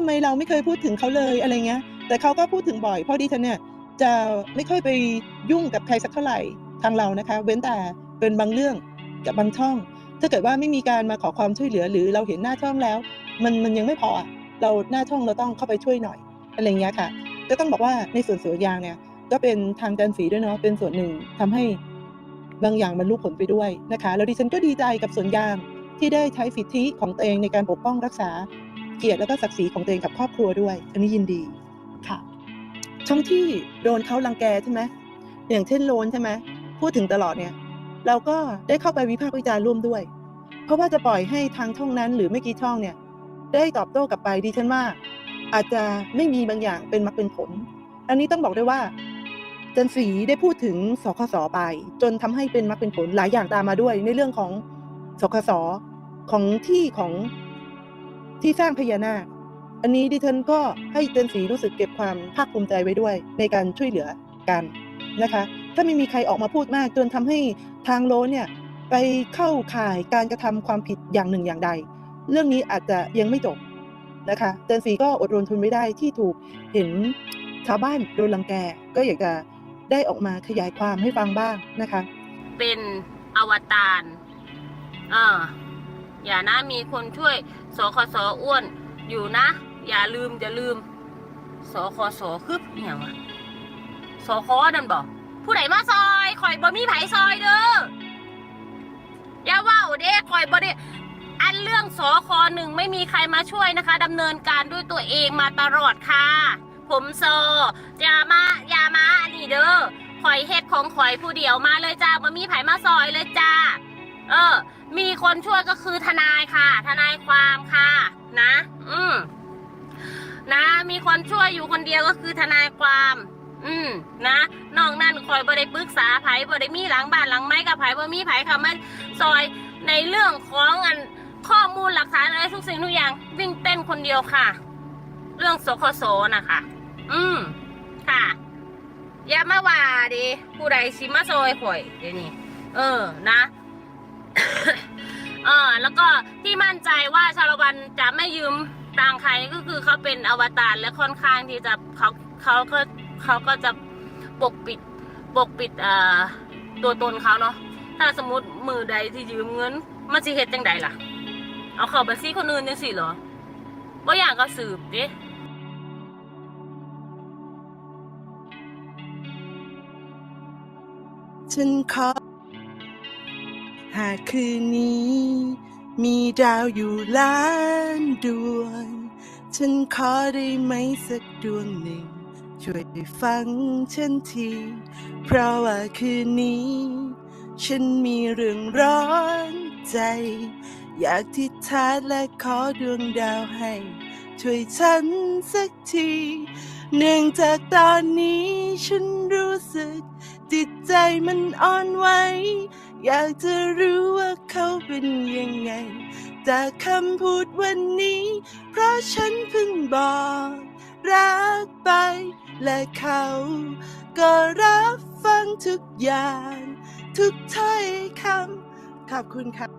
ทำไมเราไม่เคยพูดถึงเขาเลยอะไรเงี้ย แต่เขาก็พูดถึงบ่อยเพราะดิฉันเนี่ยจะไม่ค่อยไปยุ่งกับใครสักเท่าไหร่ทางเรานะคะ เว้นแต่เป็นบางเรื่องกับบางช่อง ถ้าเกิดว่าไม่มีการมาขอความช่วยเหลือ หรือเราเห็นหน้าช่องแล้ว มันมันยังไม่พออะเราหน้าช่องเราต้องเข้าไปช่วยหน่อยอะไรเงี้ยค่ะ ก็ต้องบอกว่าในส่วนสวนยางเนี่ย ก็เป็นทางจันสีด้วยเนาะเป็นส่วนหนึ่งทำให้บางอย่างมันลูกผลไปด้วยนะคะแล้วดิฉันก็ดีใจกับสวนยางที่ได้ใช้สิทธิของตัวเองในการปกป้องรักษา เกียรติแล้วก็ศักดิ์ศรีของตัวเองกับครอบครัวด้วย อันนี้ยินดีค่ะ ช่องที่โดนเขารังแกใช่ไหมอย่างเช่นโลนใช่ไหมพูดถึงตลอดเนี่ย เราก็ได้เข้าไปวิพากษ์วิจารณ์ร่วมด้วย เพราะว่าจะปล่อยให้ทางช่องนั้นหรือไม่กี่ช่องเนี่ย ได้ตอบโต้กลับไปดิฉันว่า อาจจะไม่มีบางอย่างเป็นมรรคเป็นผล อันนี้ต้องบอกด้วยว่าจันสีได้พูดถึงสคสไป จนทำให้เป็นมรรคเป็นผลหลายอย่างตามมาด้วยในเรื่องของสคสของที่ของ ที่สร้างพญานาค อันนี้ดิฉันก็ให้จันสีรู้สึกเก็บความภาคภูมิใจไว้ด้วย ในการช่วยเหลือกันนะคะ ถ้าไม่มีใครออกมาพูดมาก จนทำให้ทางโลเนี่ยไปเข้าข่ายการกระทำความผิดอย่างหนึ่งอย่างใด เรื่องนี้อาจจะยังไม่จบนะคะจันสีก็อดรนทนไม่ได้ที่ถูกเห็นชาวบ้านโดนรังแกก็อยากจะได้ออกมาขยายความให้ฟังบ้างนะคะ เป็นอวตารเออ อย่านะมีคนช่วยสคสอ้วนอยู่นะ อย่าลืมอย่าลืมสคสคืบอหย่างวะสคนั่นบอกผู้ใดมาซอยข่อยบ่มีไผซอยเด้ออย่าว่าเด้ข่อยบ่ได้อันเรื่องสคหนึ่งไม่มีใครมาช่วยนะคะดำเนินการด้วยตัวเองมาตลอดค่ะ ผมโซอย่ามาอย่ามาอันนี้เด้อข่อยเฮ็ดของข่อยผู้เดียวมาเลยจ้าบ่มีไผมาซอยเลยจ้า เออ มีคนช่วยก็คือทนายค่ะ ทนายความค่ะ นะ อืมนะ มีคนช่วยอยู่คนเดียวก็คือทนายความ อืมนะนอกนั้นข่อยบ่ได้ปรึกษาไผบ่ได้มีหลังบ้านหลังไม้กับไผ่บ่มีไผ่ค่ะมาซอยในเรื่องของอันข้อมูลหลักฐานอะไรทุกสิ่งทุกอย่าง วิ่งเต้นคนเดียวค่ะ เรื่องสคสนะคะ อืมค่ะ อย่ามาว่าดิผู้ใดสิมาซอยข่อยเดี๋ยวนี้เออ นะ แล้วก็ที่มั่นใจว่าชาละวันจะไม่ยืมตังใครก็คือเขาเป็นอวตารและค่อนข้างที่จะเขาเขาก็เขาก็จะปกปิดปกปิดตัวตนเขาเนาะถ้าสมมติมือใดที่ยืมเงินมันสิเฮ็ดจังใดล่ะ เอาเข้าบัญชีคนอื่นจังสิเหรอว่าอย่างก็สืบดิฉันขอหากคืนนี้ มีดาวอยู่ล้านดวง ฉันขอได้ไหมสักดวงหนึ่ง ช่วยฟังฉันที เพราะว่าคืนนี้ ฉันมีเรื่องร้อนใจ อยากทิดทาและขอดวงดาวให้ ช่วยฉันสักที เนื่องจากตอนนี้ฉันรู้สึก จิตใจมันอ่อนไหวอยากจะรู้ว่าเขาเป็นยังไง จากคำพูดวันนี้ เพราะฉันเพิ่งบอก รักไปและเขา ก็รับฟังทุกอย่าง ทุกถ้อยคำขอบคุณครับ